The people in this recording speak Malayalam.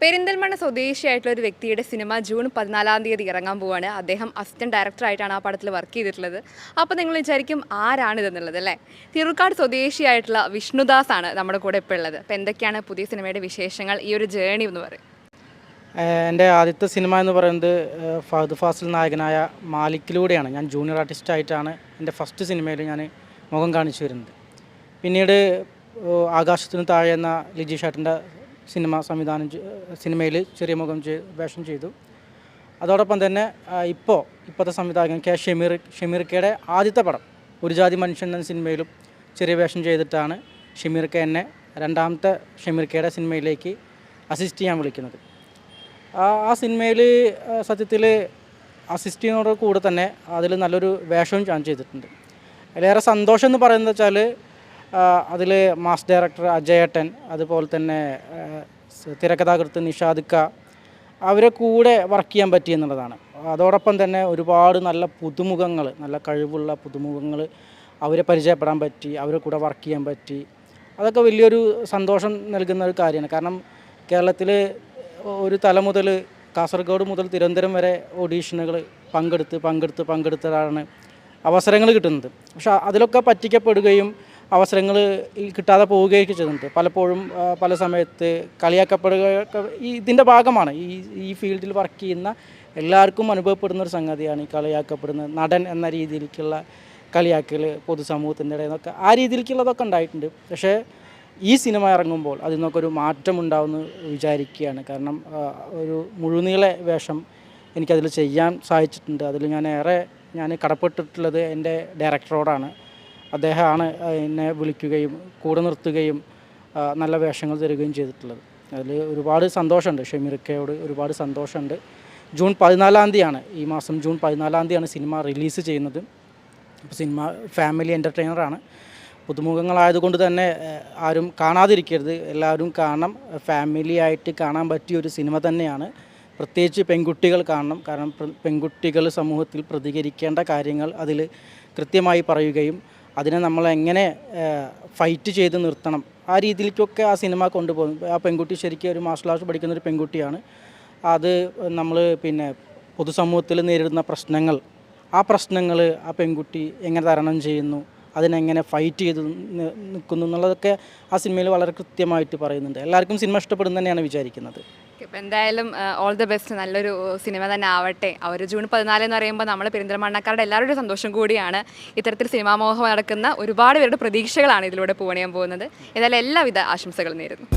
പെരിന്തൽമണ്ണ സ്വദേശിയായിട്ടുള്ള ഒരു വ്യക്തിയുടെ സിനിമ ജൂൺ പതിനാലാം തീയതി ഇറങ്ങാൻ പോവാണ്. അദ്ദേഹം അസിസ്റ്റന്റ് ഡയറക്ടറായിട്ടാണ് ആ പടത്തിൽ വർക്ക് ചെയ്തിട്ടുള്ളത്. അപ്പോൾ നിങ്ങൾ വിചാരിക്കും ആരാണിതെന്നുള്ളത് അല്ലേ? തിരുക്കാട് സ്വദേശിയായിട്ടുള്ള വിഷ്ണുദാസ് ആണ് നമ്മുടെ കൂടെ ഇപ്പോൾ ഉള്ളത്. അപ്പോൾ എന്തൊക്കെയാണ് പുതിയ സിനിമയുടെ വിശേഷങ്ങൾ ഈ ഒരു ജേണി എന്ന് പറയും? എന്റെ ആദ്യത്തെ സിനിമ എന്ന് പറയുന്നത് ഫഹദ് ഫാസിൽ നായകനായ മാലിക്കിലൂടെയാണ്. ഞാൻ ജൂനിയർ ആർട്ടിസ്റ്റ് ആയിട്ടാണ് എന്റെ ഫസ്റ്റ് സിനിമയിൽ ഞാൻ മുഖം കാണിച്ചു വരുന്നത്. പിന്നീട് ആകാശത്തിന് താഴെ എന്ന ലിജി ഷാട്ടിന്റെ സിനിമ സംവിധാനം സിനിമയിൽ ചെറിയ മുഖം ചെയ് വേഷം ചെയ്തു. അതോടൊപ്പം തന്നെ ഇപ്പോൾ ഇപ്പോഴത്തെ സംവിധായകൻ കെ ഷമീർ ഷമീർ കെയുടെ ആദ്യത്തെ പടം ഒരു ജാതി മനുഷ്യൻ എന്ന സിനിമയിലും ചെറിയ വേഷം ചെയ്തിട്ടാണ് ഷമീർ കെ എന്നെ രണ്ടാമത്തെ ഷമീർ കെയുടെ സിനിമയിലേക്ക് അസിസ്റ്റ് ചെയ്യാൻ വിളിക്കുന്നത്. ആ സിനിമയിൽ സത്യത്തിൽ അസിസ്റ്റ് ചെയ്യുന്നതോട് കൂടെ തന്നെ അതിൽ നല്ലൊരു വേഷവും ഞാൻ ചെയ്തിട്ടുണ്ട്. അതിലേറെ സന്തോഷം എന്ന് പറയുന്നത് വെച്ചാൽ അതിൽ മാസ് ഡയറക്ടർ അജയേട്ടൻ അതുപോലെ തന്നെ തിരക്കഥാകൃത്ത് നിഷാദിക്ക അവരെ കൂടെ വർക്ക് ചെയ്യാൻ പറ്റി എന്നുള്ളതാണ്. അതോടൊപ്പം തന്നെ ഒരുപാട് നല്ല പുതുമുഖങ്ങൾ നല്ല കഴിവുള്ള പുതുമുഖങ്ങൾ അവരെ പരിചയപ്പെടാൻ പറ്റി അവരെ കൂടെ വർക്ക് ചെയ്യാൻ പറ്റി. അതൊക്കെ വലിയൊരു സന്തോഷം നൽകുന്ന ഒരു കാര്യമാണ്. കാരണം കേരളത്തിൽ ഒരു തല മുതൽ കാസർഗോഡ് മുതൽ തിരുവനന്തപുരം വരെ ഓഡീഷനുകൾ പങ്കെടുത്ത് പങ്കെടുത്ത് പങ്കെടുത്തതാണ് അവസരങ്ങൾ കിട്ടുന്നത്. പക്ഷേ അതിലൊക്കെ പറ്റിക്കപ്പെടുകയും അവസരങ്ങൾ കിട്ടാതെ പോവുകയൊക്കെ ചെയ്തിട്ടുണ്ട് പലപ്പോഴും പല സമയത്ത് കളിയാക്കപ്പെടുക ഇതിന്റെ ഭാഗമാണ്. ഈ ഈ ഫീൽഡിൽ വർക്ക് ചെയ്യുന്ന എല്ലാവർക്കും അനുഭവപ്പെടുന്ന ഒരു സംഗതിയാണ് ഈ കളിയാക്കപ്പെടുന്ന നടൻ എന്ന രീതിയിലേക്കുള്ള കളിയാക്കൽ പൊതുസമൂഹത്തിന്റെ ഇടയിൽ നിന്നൊക്കെ ആ രീതിയിലേക്കുള്ളതൊക്കെ ഉണ്ടായിട്ടുണ്ട്. പക്ഷേ ഈ സിനിമ ഇറങ്ങുമ്പോൾ അതിൽ നിന്നൊക്കെ ഒരു മാറ്റം ഉണ്ടാവുമെന്ന് വിചാരിക്കുകയാണ്. കാരണം ഒരു മുഴുനീള വേഷം എനിക്കതിൽ ചെയ്യാൻ സാധിച്ചിട്ടുണ്ട്. അതിൽ ഞാൻ ഏറെ ഞാൻ കടപ്പെട്ടിട്ടുള്ളത് എന്റെ ഡയറക്ടറോടാണ്. അദ്ദേഹമാണ് എന്നെ വിളിക്കുകയും കൂടെ നിർത്തുകയും നല്ല വേഷങ്ങൾ തരികയും ചെയ്തിട്ടുള്ളത്. അതിൽ ഒരുപാട് സന്തോഷമുണ്ട്. ഷമീർക്കയോട് ഒരുപാട് സന്തോഷമുണ്ട്. ജൂൺ പതിനാലാം തീയതിയാണ് ഈ മാസം ജൂൺ പതിനാലാം തീയതിയാണ് സിനിമ റിലീസ് ചെയ്യുന്നത്. അപ്പോൾ സിനിമ ഫാമിലി എന്റർടൈനറാണ്. പുതുമുഖങ്ങളായതുകൊണ്ട് തന്നെ ആരും കാണാതിരിക്കരുത്. എല്ലാവരും കാണണം. ഫാമിലി ആയിട്ട് കാണാൻ പറ്റിയ ഒരു സിനിമ തന്നെയാണ്. പ്രത്യേകിച്ച് പെൺകുട്ടികൾ കാണണം. കാരണം പെൺകുട്ടികൾ സമൂഹത്തിൽ പ്രതികരിക്കേണ്ട കാര്യങ്ങൾ അതിൽ കൃത്യമായി പറയുകയും അതിനെ നമ്മൾ എങ്ങനെ ഫൈറ്റ് ചെയ്ത് നിർത്തണം. ആ രീതിയിലേക്കൊക്കെ ആ സിനിമ കൊണ്ടുപോകും. ആ പെൺകുട്ടി ശരിക്കും ഒരു മാർഷൽ ആർട്സ് പഠിക്കുന്ന ഒരു പെൺകുട്ടിയാണ്. അത് നമ്മൾ പിന്നെ പൊതുസമൂഹത്തിൽ നേരിടുന്ന പ്രശ്നങ്ങൾ ആ പ്രശ്നങ്ങൾ ആ പെൺകുട്ടി എങ്ങനെ തരണം ചെയ്യുന്നു അതിനെങ്ങനെ ഫൈറ്റ് ചെയ്ത് നിൽക്കുന്നു എന്നുള്ളതൊക്കെ ആ സിനിമയിൽ വളരെ കൃത്യമായിട്ട് പറയുന്നുണ്ട്. എല്ലാവർക്കും സിനിമ ഇഷ്ടപ്പെടുന്നു തന്നെയാണ് വിചാരിക്കുന്നത്. ഇപ്പം എന്തായാലും ഓൾ ദ ബെസ്റ്റ് നല്ലൊരു സിനിമ തന്നെ ആവട്ടെ. അവർ ജൂൺ പതിനാല് എന്ന് പറയുമ്പോൾ നമ്മൾ പെരിന്തൽമണ്ണക്കാരുടെ എല്ലാവരുടെയും സന്തോഷം കൂടിയാണ് ഇത്തരത്തിൽ സിനിമാമോഹം നടക്കുന്ന ഒരുപാട് പേരുടെ പ്രതീക്ഷകളാണ് ഇതിലൂടെ പൂവണിയാൻ പോകുന്നത്. ഏതായാലും എല്ലാവിധ ആശംസകളും നേരുന്നു.